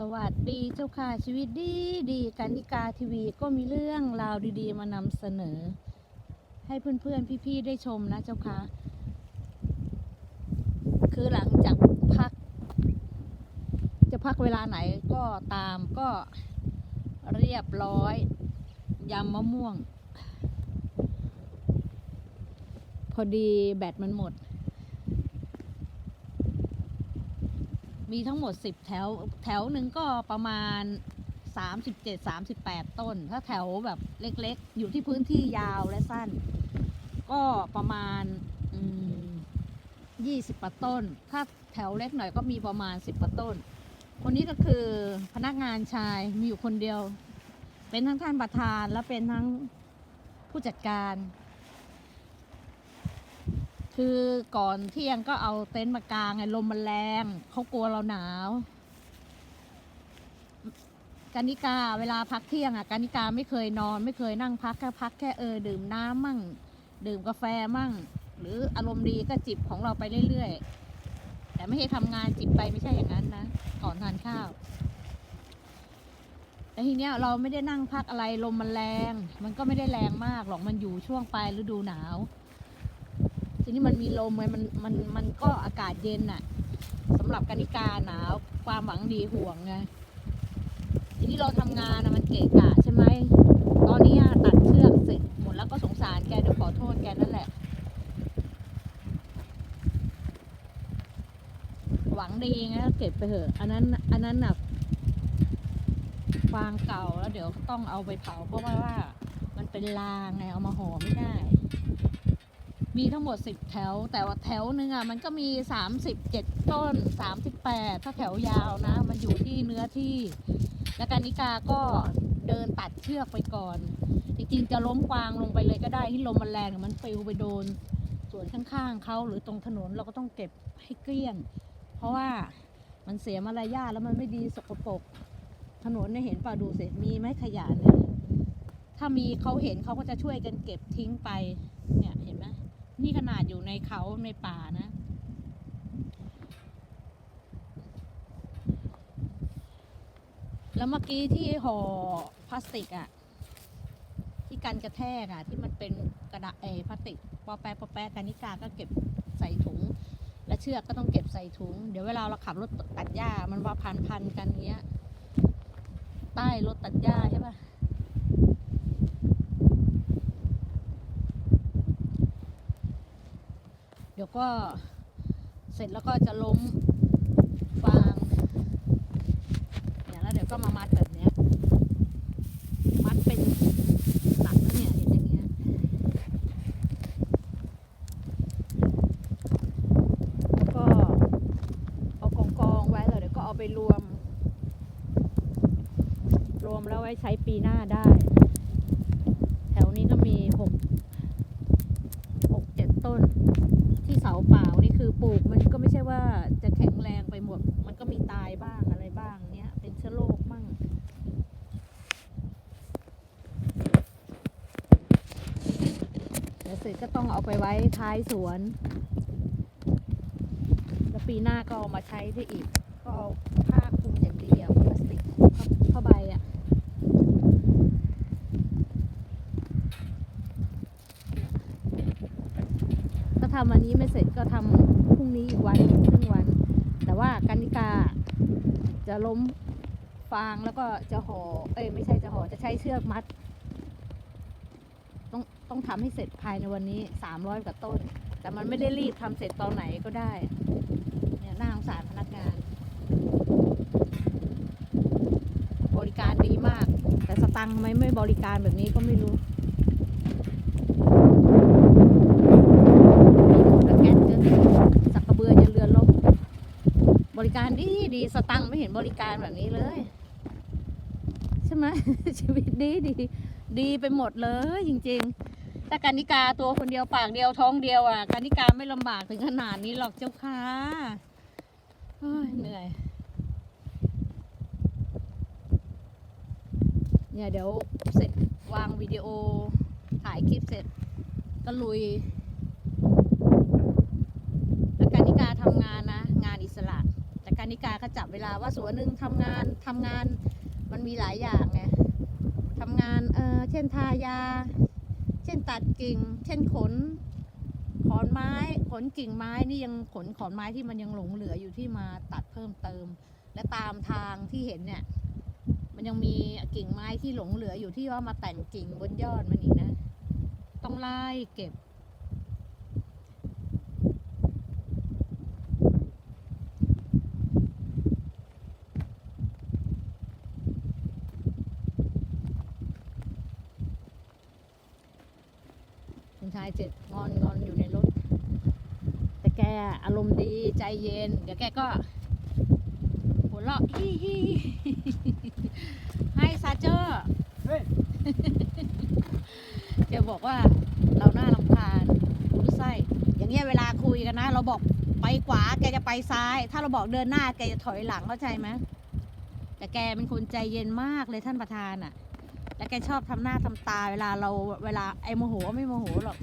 สวัสดีเจ้าค่ะชีวิตดีดีกันนิกาทีวีก็มีเรื่องราวดีๆ มานำเสนอ ให้เพื่อนๆพี่ๆได้ชมนะเจ้าค่ะ คือหลังจากพัก จะพักเวลาไหนก็ตามก็เรียบร้อยยำมะม่วง พอดีแบตมันหมด มีทั้งหมด 10 แถว แถวหนึ่งก็ประมาณ 37 38 ต้น ถ้าแถวแบบเล็กๆ อยู่ที่พื้นที่ยาวและสั้น ก็ประมาณอืม20กว่าต้น ถ้าแถวเล็กหน่อยก็มีประมาณ10กว่าต้น คนนี้ก็คือพนักงานชายมีอยู่คนเดียว เป็นทั้งท่านประธานและเป็นทั้งผู้จัดการ คือก่อนเที่ยงก็เอาเต็นท์มากางไงลมมันแรงเขากลัวเราหนาวกานิกาเวลาพักเที่ยงอะกานิกาไม่เคยนอน ไม่เคยนั่งพักแค่พักแค่เออดื่มน้ำมั่ง ดื่มกาแฟมั่ง หรืออารมณ์ดีก็จิบของเราไปเรื่อยๆ แต่ไม่ใช่ทำงานจิบไปไม่ใช่อย่างนั้นนะก่อนทานข้าว แต่ทีเนี้ยเราไม่ได้นั่งพักอะไรลมมันแรง มันก็ไม่ได้แรงมากหรอกมันอยู่ช่วงปลายฤดูหนาว ทีนี้มันมีลมไงมันมันมันก็อากาศเย็นน่ะสำหรับกานิกาหนาวความหวังดีห่วงไงทีนี้เราทำงานนะมันเกะกะใช่ไหมตอนนี้ตัดเชือกเสร็จหมดแล้วก็สงสารแกเดี๋ยวขอโทษแกนั่นแหละ หวังดีไงเก็บไปเถอะ อันนั้นอันนั้นน่ะฟางเก่าแล้วเดี๋ยวต้องเอาไปเผาเพราะว่าว่า มันเป็นลางไงเอามาห่อไม่ได้ มีทั้งหมดสิบแถว แต่ว่าแถวหนึ่งอะมันก็มีสามสิบเจ็ดต้นสามสิบแปดถ้าแถวยาวนะ มันอยู่ที่เนื้อที่ และการนิกาก็เดินตัดเชือกไปก่อน จริงๆจะล้มกวางลงไปเลยก็ได้ที่ลมมันแรงมันปลิวไปโดนส่วนข้างๆเขาหรือตรงถนนเราก็ต้องเก็บให้เกลี้ยง เพราะว่ามันเสียมารยาทแล้วมันไม่ดีสกปรกถนนเนี่ยเห็นป่ะดูเสิมีไหมขยะเนี่ยถ้ามีเขาเห็นเขาก็จะช่วยกันเก็บทิ้งไปเนี่ยเห็นไหม นี่ขนาดอยู่ในเขาในป่านะ แล้วเมื่อกี้ที่ห่อพลาสติกอะที่กันกระแทกอะที่มันเป็นกระดาษเออพลาสติกปอแปะปอแปะกานิกาก็เก็บใส่ถุง และเชือกก็ต้องเก็บใส่ถุง เดี๋ยวเวลาเราขับรถตัดหญ้ามันว่าพันพันกันเงี้ย ใต้รถตัดหญ้าใช่ปะเดี๋ยว ก็เสร็จแล้วก็จะล้มฟางเนี่ยแล้วเดี๋ยวก็มามัดแบบเนี้ยมัดเป็นตัดแล้วเนี่ยเห็นอย่างเงี้ยแล้วก็เอากองกองไว้แล้วเดี๋ยวก็เอาไปรวม รวมแล้วไว้ใช้ปีหน้าได้ แถวนี้ก็มีหกหกเจ็ดต้น ที่เสาเปล่านี่คือปลูกมันก็ไม่ใช่ว่าจะแข็งแรงไปหมด มันก็มีตายบ้างอะไรบ้างเนี้ย เป็นเชื้อโรคมั่ง เดี๋ยวเสร็จก็ ต้องเอาไปไว้ท้ายสวน แล้วปีหน้าก็เอามาใช้ได้อีก ก็เอาผ้าคลุมอย่างดีอะพลาสติกผ้าผ้าใบอะถ้าทำวันนี้ไม่เสร็จก็ทำพรุ่งนี้อีกวันครึ่งวัน แต่ว่ากันนิกาจะล้มฟางแล้วก็จะห่อเอ้ยไม่ใช่จะห่อจะใช้เชือกมัด ต้องต้องทำให้เสร็จภายในวันนี้สามร้อยกว่าต้น แต่มันไม่ได้รีบทำเสร็จตอนไหนก็ได้ เนี่ยน่าสงสารพนักงาน บริการดีมาก แต่สตังค์ทำไมไม่บริการแบบนี้ก็ไม่รู้มีหมดแล้วแก๊สเจอสักรเบือยันเรือลบบริการดีดีสตังค์ไม่เห็นบริการแบบนี้เลยใช่ไหมชีวิตดีดีดีไปหมดเลยจริง ๆ ถ้าการนิกาตัวคนเดียวปากเดียวท้องเดียวอะการนิกาไม่ลำบากถึงขนาดนี้หรอกเจ้าค่ะเหนื่อยเนี่ยเดี๋ยวเสร็จวางวิดีโอถ่ายคลิปเสร็จก็ลุยแล้วการนิกาทำงานนะ งานอิสระ แต่การนิกาก็จับเวลาว่าส่วนหนึ่งทำงานทำงานมันมีหลายอย่างไงทำงานเออเช่นทายา เช่นตัดกิ่ง เช่นขนขอนไม้ขนกิ่งไม้นี่ยังขนขอนไม้ที่มันยังหลงเหลืออยู่ที่มาตัดเพิ่มเติม และตามทางที่เห็นเนี่ย มันยังมีกิ่งไม้ที่หลงเหลืออยู่ที่ว่ามาแต่งกิ่งบนยอดมันอีกนะ ต้องไล่เก็บ ชายเจ็ดงอนงอนอยู่ในรถ แต่แกอารมณ์ดีใจเย็น เดี๋ยวแกก็หัวเราะฮิฮิให้ซาเจอร์เฮ้ยแกบอกว่าเราหน้าลำคาญรู้ไส้อย่างเงี้ยเวลาคุยกันนะ เราบอกไปขวาแกจะไปซ้าย ถ้าเราบอกเดินหน้าแกจะถอยหลังเข้าใจไหมแต่แกเป็นคนใจเย็นมากเลยท่านประธานอะ่ะ แล้วแกชอบทำหน้าทำตาเวลาเราเวลาไอ้โมโหไม่โมโหหรอก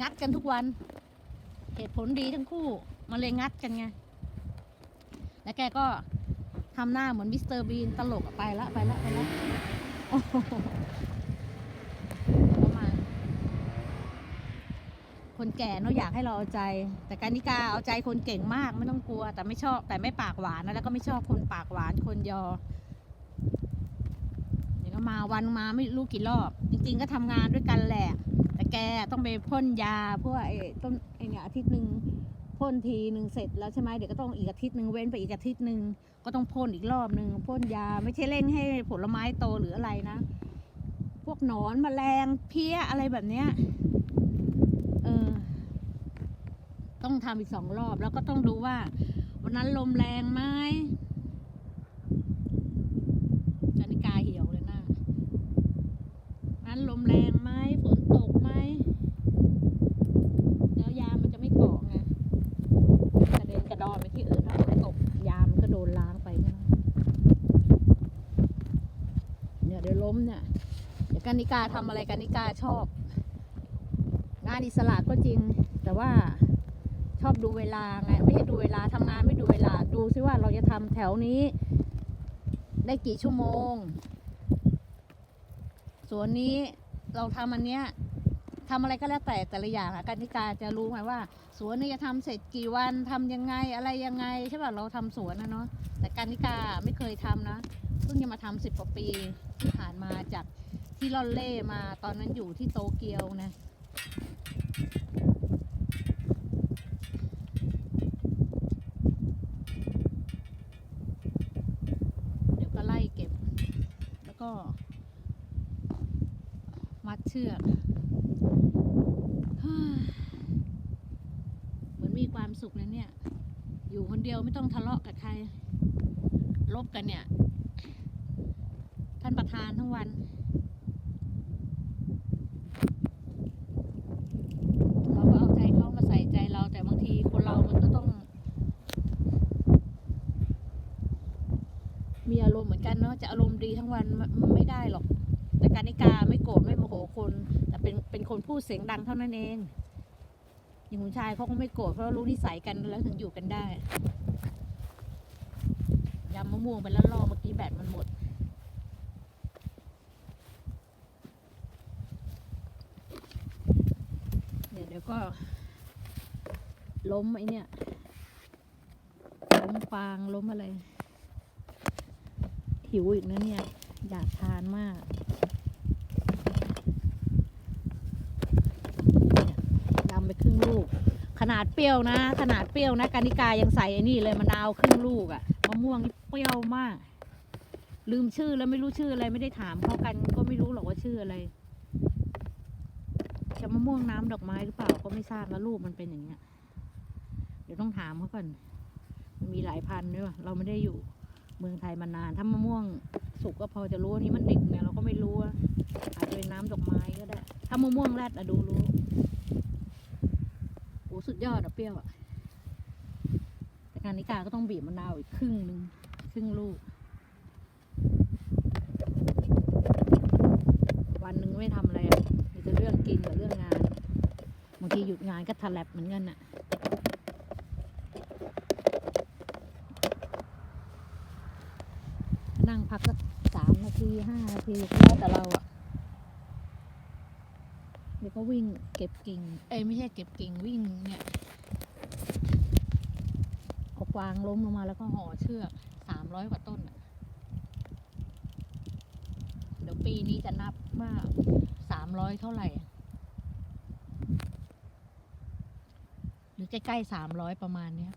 งัดกันทุกวัน เหตุผลดีทั้งคู่มันเลยงัดกันไงแล้วแกก็ทำหน้าเหมือนมิสเตอร์บีนตลกไปละไปละไปละประมาณคนแก่เนอะอยากให้เราเอาใจ แต่การนิกาเอาใจคนเก่งมากไม่ต้องกลัว แต่ไม่ชอบแต่ไม่ปากหวานนะแล้วก็ไม่ชอบคนปากหวานคนยอ มาวันมาไม่รู้กี่รอบ จริง ๆ ก็ทำงานด้วยกันแหละ แต่แกต้องไปพ่นยาพวกไอ้ต้นไอ้เนี่ยอาทิตย์หนึ่งพ่นทีหนึ่งเสร็จแล้วใช่ไหมเดี๋ยวก็ต้องอีกอาทิตย์หนึ่งเว้นไปอีกอาทิตย์หนึ่งก็ต้องพ่นอีกรอบหนึ่งพ่นยาไม่ใช่เร่งให้ผลไม้โตหรืออะไรนะ พวกหนอนมแมลงเพี้ยอะไรแบบเนี้ยเออต้องทำอีกสองรอบแล้วก็ต้องดูว่า วันนั้นลมแรงไหมจานิกาเหี่ยวเลยนะ นั้นลมแรงไหมฝนตกไหมแล้วยามันจะไม่เกาะไงกระเด็นกระดอนไปที่อื่นถ้าฝนตกยามันก็โดนล้างไปใช่ไหมเนี่ยเดี๋ยวล้มเนี่ยเดี๋ยว กานิกาทำอะไรกานิกาชอบ งานอิสระก็จริง แต่ว่าชอบดูเวลาไงไม่ใช่ดูเวลาทำงานไม่ดูเวลาดูซิว่าเราจะทำแถวนี้ ได้กี่ชั่วโมง ส่วนนี้เราทำอันเนี้ยทำอะไรก็แล้วแต่แต่ละอย่างอะกานิการจะรู้ไหมว่า สวนนี้จะทำเสร็จกี่วันทำยังไงอะไรยังไงใช่ป่ะเราทำสวนนะเนาะแต่กานิกาไม่เคยทำนะเพิ่งจะมาทำสิบกว่าปีที่ผ่านมาจาก ที่ล่อนเล่มาตอนนั้นอยู่ที่โตเกียวนะเดี๋ยวก็ไล่เก็บ แล้วก็ มัดเชือกเหมือนมีความสุขเลยเนี่ย อยู่คนเดียวไม่ต้องทะเลาะกับใคร ลบกันเนี่ย ท่านประธานทั้งวัน เราก็เอาใจเขามาใส่ใจเรา แต่บางทีคนเรามันก็ต้อง มณ์เหมือนกันเนาะจะอารมณ์ดีทั้งวันมันมันไม่ได้หรอก แต่การนิกาไม่โกรธไม่โมโหคน แต่เป็นเป็นคนพูดเสียงดังเท่านั้นเอง อย่างคุณชายเขาก็ไม่โกรธเพราะรู้นิสัยกันแล้วถึงอยู่กันได้ยำมะม่วงไปแล้วรอเมื่อกี้แบตมันหมดเดี๋ยวเดี๋ยวก็ ล้มไอ้เนี่ยล้มฟางล้มอะไร หิวอีกนะเนี่ย อยากทานมากดำไปครึ่งลูก ขนาดเปรี้ยวนะ ขนาดเปรี้ยวนะกานิกายังใส่ไอ้นี่เลยมะนาวครึ่งลูกอะมะม่วงนี่เปรี้ยวมาก ลืมชื่อแล้วไม่รู้ชื่ออะไรไม่ได้ถามเขากันก็ไม่รู้หรอกว่าชื่ออะไรจะมะม่วงน้ำดอกไม้หรือเปล่าก็ไม่ทราบนะลูกมันเป็นอย่างเงี้ย เดี๋ยวต้องถามเขาก่อน มันมีหลายพันด้วยว่ะเราไม่ได้อยู่ เมืองไทยมานาน ถ้ามะม่วงสุกก็พอจะรู้อันนี้มันดิบเนี่ยเราก็ไม่รู้อาจจะเป็นน้ำดอกไม้ก็ได้ ถ้ามะม่วงแรดอะดูรู้โอ้สุดยอดอะเปรี้ยวอะแต่การนิกาก็ต้องบีบมะนาวอีกครึ่งหนึ่งครึ่งลูก วันหนึ่งไม่ทำอะไรอะมีแต่เรื่องกินกับเรื่องงานบางทีหยุดงานก็ทะแลบเหมือนกันอะ นั่ง พักสักสามนาทีห้านาทีแล้วแต่เราอะเดี๋ยวก็วิ่งเก็บกิ่ง เอ้ยไม่ใช่เก็บกิ่งวิ่งเนี่ยเอาฟางล้มลงมาแล้วก็ห่อเชือกสามร้อยกว่าต้นอะเดี๋ยวปีนี้จะนับว่าสามร้อยเท่าไหร่ หรือใกล้ๆสามร้อยประมาณเนี้ย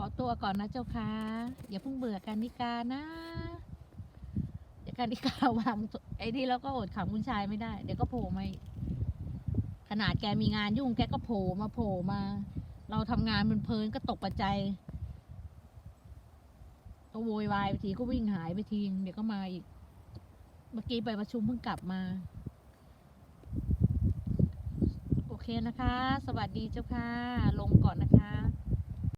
ขอ ตัวก่อนนะเจ้าค่ะอย่าเพิ่งเบื่อกันนิกานะเดี๋ยวกันนิกาวางไอ้นี่แล้วก็อดขำคุณชายไม่ได้ เดี๋ยวก็โผล่มาขนาดแกมีงานยุ่งแกก็โผล่มาโผล่มา เราทำงานมันเพลินก็ตกประใจยก็โวยวายไปทีก็วิ่งหายไปทีเดี๋ยวก็มาอีก เมื่อกี้ไปประชุมเพิ่งกลับมาโอเคนะคะ สวัสดีเจ้าค่ะ ลงก่อนนะคะ